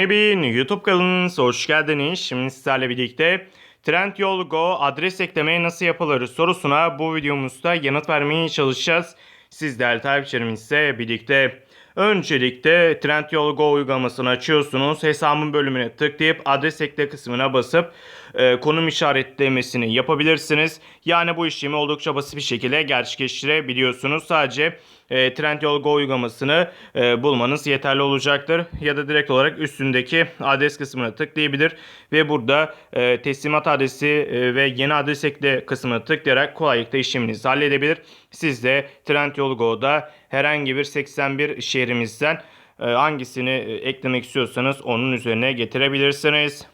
Bin YouTube kanalınıza hoş geldiniz. Şimdi sizlerle birlikte Trendyol Go adres ekleme nasıl yapılır sorusuna bu videomuzda yanıt vermeye çalışacağız. Siz değerli takipçilerimizle birlikte. Öncelikle Trendyol Go uygulamasını açıyorsunuz. Hesabın bölümüne tıklayıp adres ekle kısmına basıp e, konum işaretlemesini yapabilirsiniz. Yani bu işlemi oldukça basit bir şekilde gerçekleştirebiliyorsunuz. Sadece e, Trendyol Go uygulamasını e, bulmanız yeterli olacaktır. Ya da direkt olarak üstündeki adres kısmına tıklayabilir ve burada e, teslimat adresi e, ve yeni adres ekle kısmına tıklayarak kolaylıkla işleminizi halledebilir. Siz de Trendyol Go'da herhangi bir 81 şehrimizden e, hangisini e, eklemek istiyorsanız onun üzerine getirebilirsiniz.